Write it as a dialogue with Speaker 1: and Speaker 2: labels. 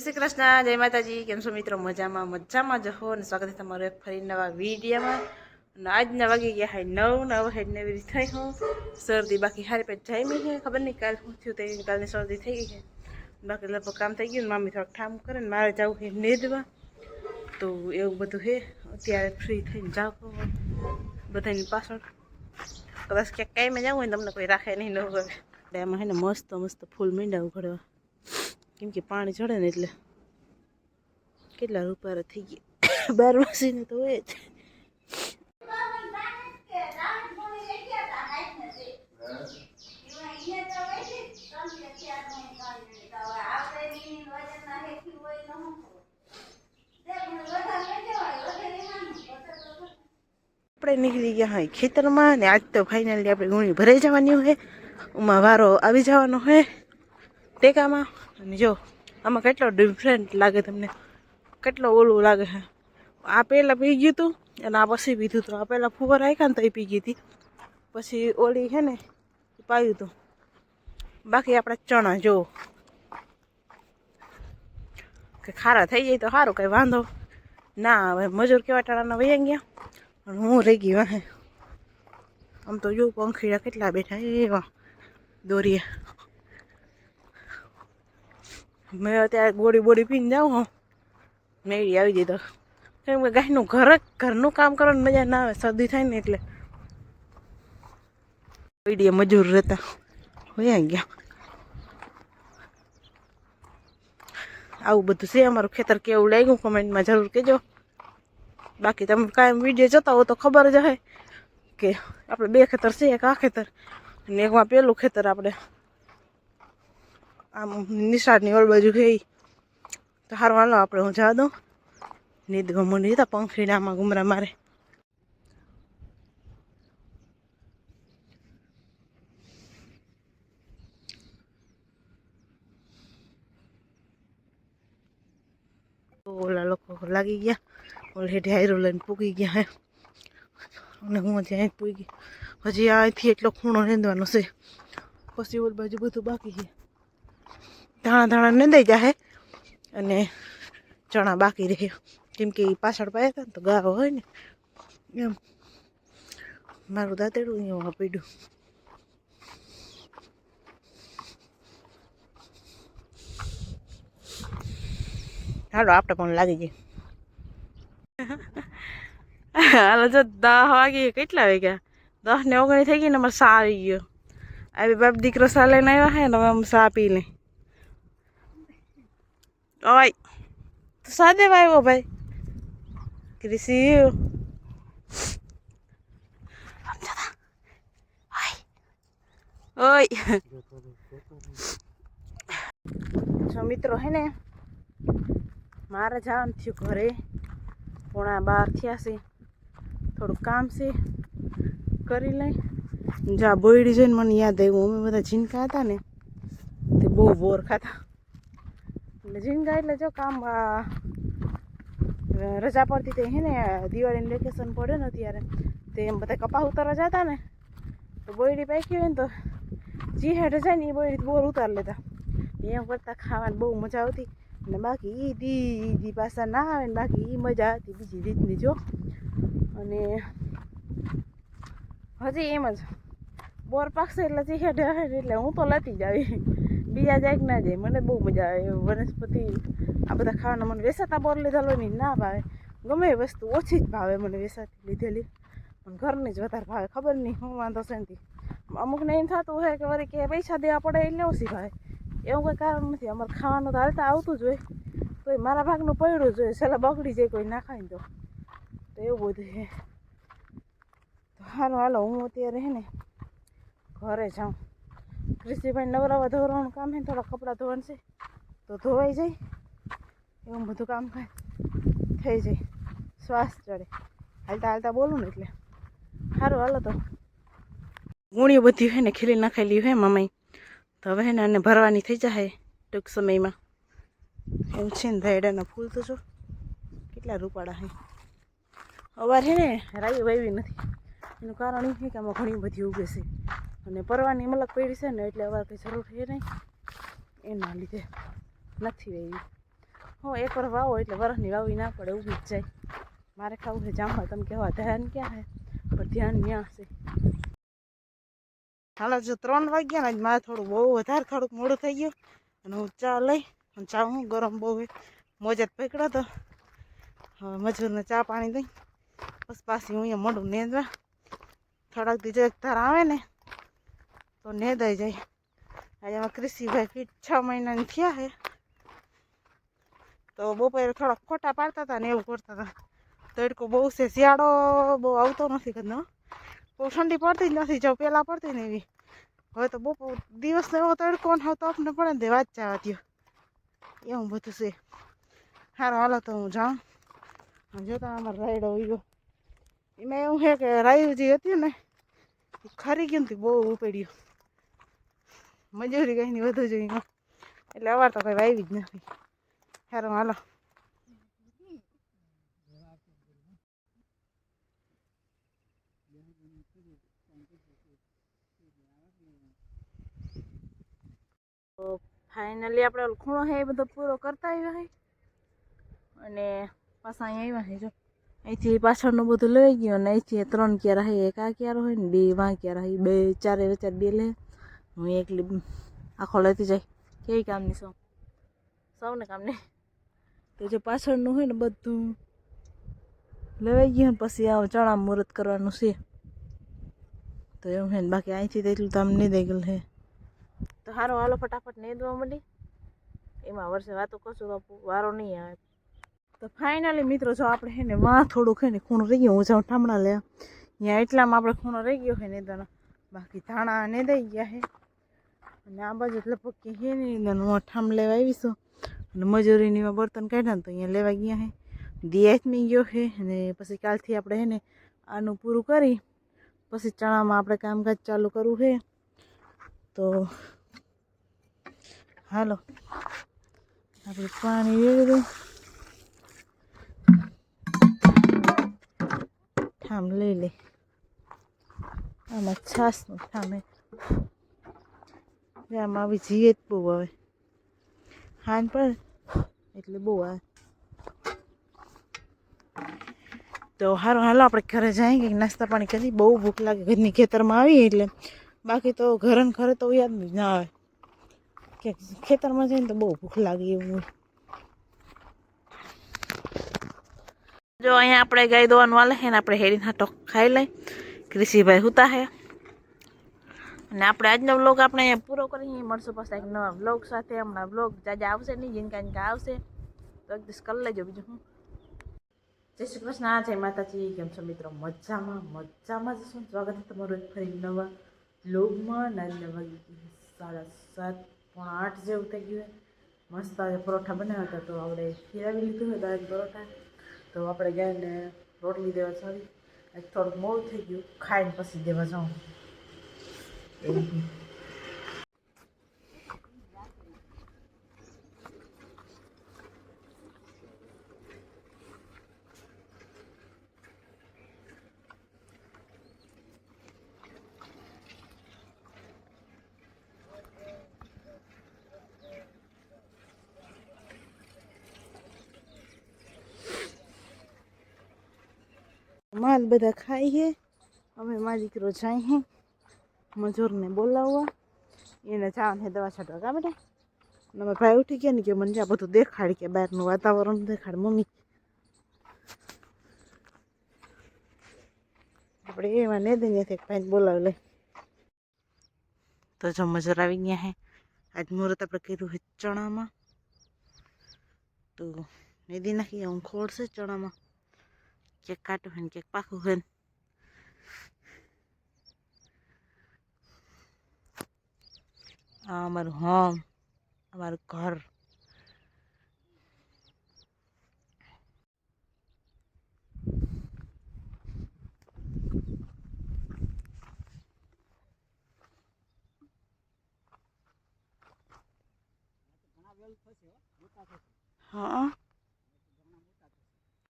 Speaker 1: શ્રી કૃષ્ણ, જય માતાજી, કેમ છો મિત્રો? મજામાં મજામાં જ હો અને સ્વાગત છે તમારું ફરી નવા વિડીયોમાં. અને આજના વાગી ગયા હાય નવ નવ હેડ ને એવી થઈ હું. શરદી બાકી હારી પેટ જામી છે ખબર નહીં કાલ શું થયું તે કાલની શરદી થઈ ગઈ છે બાકી લગભગ કામ થઈ ગયું મામી થોડાક ઠામ કરે ને મારે જવું છે નેદવા. તો એવું બધું છે અત્યારે ફ્રી થઈને જાવ બધાની પાછળ. કદાચ ક્યાંક કાંઈ જવું હોય તમને કોઈ રાખે નહીં ન એટલે એમાં છે ને મસ્ત મસ્ત ફૂલ મીંડા ઉઘડવા. કેમ કે પાણી ચડે ને એટલે કેટલા રૂપિયા થઈ ગયા. બાર વાસીને તો હોય જ. આપણે નીકળી ગયા હોય ખેતરમાં ને આજ તો ફાઇનલી આપણે ગુણી ભરાઈ જવાની હોય. ઉમાં વારો આવી જવાનો હોય. ટેકામાં અને જો, આમાં કેટલો ડિફરન્ટ લાગે તમને? કેટલો ઓલું લાગે છે? આ પહેલાં પી ગયું હતું અને આ પછી પીધું હતું આ પહેલાં ફુવાર રાખ્યા ને તો એ પી ગઈ હતી પછી ઓલી છે ને પાયું હતું બાકી આપણે ચણા જો. કે ખારા થઈ જાય તો સારું, કંઈ વાંધો. ના, હવે મજૂર કેવા ટાણાના વહી ગયા. અને હું રહી ગઈ, વાહે. આમ તો જો પંખીડા કેટલા બેઠા એવા દોરીએ. મેં અત્યારે ગોળી બોડી પીને જાઉં હું. મેળી આવી જઈ તો. કેમ કે ગાયનું ઘર ઘરનું કામ કરવાની મજા ના આવે, શરદી થાય ને એટલે. પીડીએ મજૂર રહેતા. હોય ગયા. આવું બધું છે અમારું ખેતર કેવું લાગ્યું? કમેન્ટમાં જરૂર કહેજો. બાકી તમે કાંઈ વીડિયો જોતા હો તો ખબર જ હોય કે આપણે બે ખેતર છે, એક આ ખેતર અને એકમાં પેલું ખેતર આપણે. આમ નિશાળની ઓલ બાજુ ગઈ. તો સારું હાલો આપણે, હું જવા દઉં. નીંદ ગમો નહીં હતા પંખીડામાં ગુમરા મારે. ઓલા લોકો લાગી ગયા. ઓલે હાયરો લઈને પૂગી ગયા હે. અને હું હજી અહીં પૂગી. હજી અહીંથી એટલો ખૂણો રેંધવાનો છે. પછી ઓલ બાજુ બધું બાકી છે. ધાણા ધાણા નંદાઈ જાહે અને ચણા બાકી રહે. કેમ કે પાછળ પાયા હતા ને તો ગારો હોય ને. એમ. મારું દાંતેડું અહીંયા પડ્યું. હાલો આપણે પણ લાગી જઈએ હાલો, જો દસ વાગી કેટલા વાગ્યા? દસ ને ઓગણી થઈ ગઈ ને અમારે સા આવી ગયો. આવી બાપ દીકરો સા લઈને આવ્યા હે ને હવે અમે સા પી લઈ ઓય તું સા દેવા આવ્યો ભાઈ ક્રિસી ઓય જો મિત્રો હે ને મારે જવાનું થયું ઘરે પોણા બાર થયા છે થોડું કામ છે કરી લઈ જા બોયડી જોઈને મને યાદ આવ્યું અમે બધા ઝીણકા હતા ને તે બહુ બોર ખાતા એટલે ઝીંગા એટલે જો કામ રજા પડતી તે હે ને, દિવાળીનું વેકેશન પડે ને ત્યારે તે એમ બધા કપા ઉતારવા જતા ને, તો બોયડી પાકી હોય ને તો જી હેઠે જાય ને એ બોયડી બોર ઉતાર લેતા. એમ કરતાં ખાવાની બહુ મજા આવતી. ને બાકી ઈ દી ઈ દી પાછા ના આવે ને બાકી એ મજા આવતી બીજી રીતની જો. અને હજી એમ જ, બોર પાકશે એટલે જી હેઠે એટલે હું તો લતી જ આવી. બીજા જાય ના જાય મને બહુ મજા આવે. વનસ્પતિ આ બધા ખાવાના મને વેસાતા બોર લીધેલો ને ના ભાવે. ગમે એ વસ્તુ ઓછી જ ભાવે મને વેસાતી લીધેલી. પણ ઘરની જ વધારે ભાવે. ખબર નહીં, હું વાંધો છે નથી. અમુકને એમ થતું હોય કે વળી કે પૈસા દેવા પડે એટલે ઓછી ભાવે. એવું કોઈ કારણ નથી. અમારે ખાવાનું તો હાલતા આવતું જ હોય. તોય મારા ભાગનું પડ્યું જ હોય. છેલ્લા બગડી જાય કોઈ ના ખાય તો. તો એવું બધું છે. તો હાલો હાલો, હું અત્યારે હે ને ઘરે જાઉં. ક્રિસ્તીભાઈ નવરાવા ધોવાનું કામ છે થોડા કપડાં ધોવાનું છે. તો ધોવાઈ જાય. એવું બધું કામ થઈ જાય. શ્વાસ ચડે. હાલતા હાલતા બોલું ને એટલે. સારું હાલો તો. ગુણીઓ બધી હોય ને ખીલી નાખેલી હોય મમ્મી તો હવે ને આને ભરવાની થઈ જાય ટૂંક સમયમાં. એમ છે ને ધૈડાના ફૂલ તો જો. કેટલા રૂપાળા છે અવાર છે ને, રાઈ વાવી નથી. એનું કારણ એ છે કે આમાં ઘણી બધી ઉગે છે. અને પરવાની મલક પડી છે ને એટલે અવાર કંઈ જરૂર છે નહીં. એના લીધે નથી વાવી હો એકવાર વાવો એટલે વરસની વાવી ના પડે, ઊભી જ જાય. મારે ખાવું છે જામવા, તમે કહેવા ધ્યાન ક્યાં છે? પણ ધ્યાન ત્યાં છે. હાલો, જો ત્રણ વાગ્યા ને મારે થોડું બહુ વધારે થોડુંક મોડું થઈ ગયું. અને હું ચા લઈ, અને ચા હું ગરમ બહુ હોય મોજા પકડ્યો તો. હવે મજૂરને ચા પાણી દઈ. બસ પાછી હું અહીંયા મોઢું નેંદવા. થોડાક બીજો એક ધાર આવે ને તો નેદાઈ જાય. આજે આમાં કૃષિભાઈ ફીટ છ મહિનાની થયા છે. તો બપોરે થોડાક ખોટા પાડતા હતા ને એવું કરતા હતા. તડકો બહુ છે, શિયાળો બહુ આવતો નથી કદનો બહુ ઠંડી પડતી જ નથી જો પહેલાં પડતી ને એવી. હવે તો બપોર દિવસનો એવો તડકો ને તો આપને પડે ને વાત જવા દો એવું બધું છે. સારું હાલો તો હું જાઉં. જોતા અમારે રાયડો ગયો એમાં એવું છે કે રાયુ જે હતી ને ખરી ગયું ને બહુ ઉપડ્યું. મજૂરી કંઈની વધુ જોઈએ એટલે અવાર તો કંઈ વાવી જ નથી. સારું હાલો. તો ફાઇનલી આપણે ખૂણો છે એ બધો પૂરો કરતા આવ્યા છે અને પાછા અહીંયા આવ્યા છે જો. અહીંથી પાછળનું બધું લઈ ગયું અને અહીંથી ત્રણ ક્યારા છે એક આ ક્યારો હોય ને બે, વાં ક્યારા છે બે, ચારે વચ્ચે બે લે. હું એકલી આખો લેતી જાય. કેવી કામની સૌ? સૌને કામને? તો જે પાછળનું હોય ને બધું લેવાઈ ગયું પછી આવું ચણા મુહૂર્ત કરવાનું છે. તો એવું છે બાકી અહીંથી તો એટલું આમ નહીં દઈ ગયેલું છે તો સારું હાલો ફટાફટ નહીં દવા મળી. એમાં વર્ષે વાતો કરશું તો વારો નહીં આવે. તો ફાઇનલી મિત્રો, જો આપણે છે ને, વાં થોડુંક છે ને, ખૂણો રહી ગયો. હું જાઉં ઠામણા લે અહીંયા એટલામાં આપણે ખૂણો રહી ગયો છે નેદાનો બાકી ધાણા ને દઈ ગયા છે અને આ બાજુ લગભગ કે છે નહીં. હું ઠામ લેવા આવીશું અને મજૂરીની બર્તન કાઢ્યા ને તો અહીંયા લેવા ગયા છે દિયાતમી ગયો છે અને પછી કાલથી આપણે છે ને આનું પૂરું કરી, પછી ચણામાં આપણે કામકાજ ચાલુ કરવું છે તો હાલો. આપણે પાણી રેડી દઈ ઠામ લઈ લે. આમાં છાસનું ઠામે આમાં આવી જીએ જ બહુ આવે. હાન પણ એટલે બહુ આવે. તો સારું હાલો આપણે ઘરે જઈએ કંઈક નાસ્તા પાણી કરી બહુ ભૂખ લાગે ઘરની ખેતરમાં આવી એટલે બાકી તો ઘરે ઘરે તો યાદ જ ના આવે. કે ખેતરમાં જઈને તો બહુ ભૂખ લાગે એવું હોય. જો અહીંયા આપણે ગાય દોવાનું વાલે છે આપણે હેરીના ટોક ખાઈ લઈ કૃષિભાઈ હુતા હે. અને આપણે આજનો વ્લોગ આપણે પૂરો કરીએ. મળશું પાછા એક નવા વ્લોગ સાથે. હમણાં વ્લોગ જાજા આવશે નહીં જીનકા કાંઈ આવશે. તો એક દિવસ કરી લેજો બીજું હું જય શ્રી કૃષ્ણ જય માતાજી. કેમ છો મિત્રો? મજામાં મજામાં જશું સ્વાગત છે તમારું ફરી નવા વ્લોગમાં નાની વાગી સાડા સાત પોણા આઠ જેવું થઈ ગયું મસ્ત આજે પરોઠા બનાવ્યા હતા. તો આપણે ખીરાવી લીધું હોય દાળ પરોઠા. તો આપણે ગાયને રોટલી દેવા સોરી થોડુંક મોડું થઈ ગયું. ખાઈને પછી દેવા જાઉં માલ બધા ખાઈ છે અમે મારા દીકરો જાય છે મજૂરને બોલાવવા. એને જવાનું છે દવા છાંટવા. કા બેટા? અને ભાઈ ઉઠી ગયા ને કે મને આ બધું દેખાડ કે બહારનું વાતાવરણ દેખાડ, મમ્મી. આપણે એમાં ને દઈને એક ભાઈને બોલાવી લઈ. તો જો મજૂર આવી ગયા હે. આજ મુહૂર્ત આપણે કર્યું છે ચણામાં. તો નિધિ નાખી હું ખોડશે ચણામાં. ક્યાંક કાટું હોય ને ક્યાંક પાકું હોય ને. આ અમારું હોમ અમારું ઘર. હા.